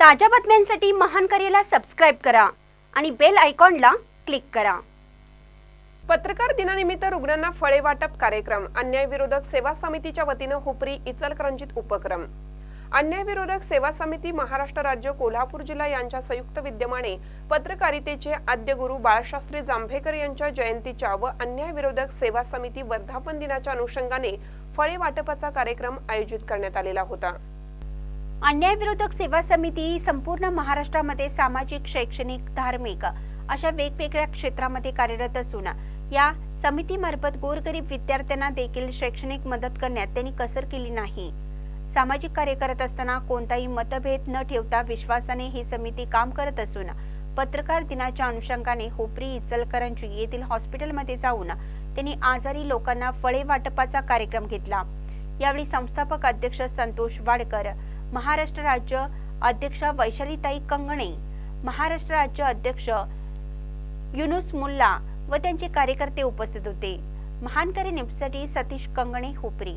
ताज्या बातम्यांसाठी महान करेला सबस्क्राईब करा आणि बेल आयकॉनला क्लिक करा. पत्रकार दिनानिमित्त रुग्णांना फळे वाटप कार्यक्रम अन्याय विरोधक सेवा समितीच्या वतीनं हुपरी इचलकरंजीत उपक्रम. अन्याय विरोधक सेवा समिती महाराष्ट्र राज्य कोल्हापूर जिल्हा यांच्या संयुक्त विद्यमाने पत्रकारितेचे आद्य गुरु बाळशास्त्री जांभेकर यांच्या जयंतीच्या व अन्याय विरोधक सेवा समिती वर्धापन दिनाच्या अनुषंगाने फळे वाटपाचा कार्यक्रम आयोजित करण्यात आलेला होता. अन्यायविरोधक सेवा समिती संपूर्ण महाराष्ट्रामध्ये सामाजिक शैक्षणिक धार्मिक अशा वेगवेगळ्या क्षेत्रामध्ये कार्यरत असून या समितीमार्फत गोरगरीब विद्यार्थ्यांना देखील शैक्षणिक मदत करण्यात त्यांनी कसर केली नाही. सामाजिक कार्य करत असताना कोणताही मतभेद न ठेवता विश्वासाने ही समिती काम करत असून पत्रकार दिनाच्या अनुषंगाने होपरी इचलकरंजी येथील हॉस्पिटलमध्ये जाऊन त्यांनी आजारी लोकांना फळे वाटपाचा कार्यक्रम घेतला. यावेळी संस्थापक अध्यक्ष संतोष वाडकर महाराष्ट्र राज्य अध्यक्ष वैशालीताई कंगणे महाराष्ट्र राज्य अध्यक्ष युनुस मुल्ला व त्यांचे कार्यकर्ते उपस्थित होते. महानकरी निपसाठी सतीश कंगणे हुपरी.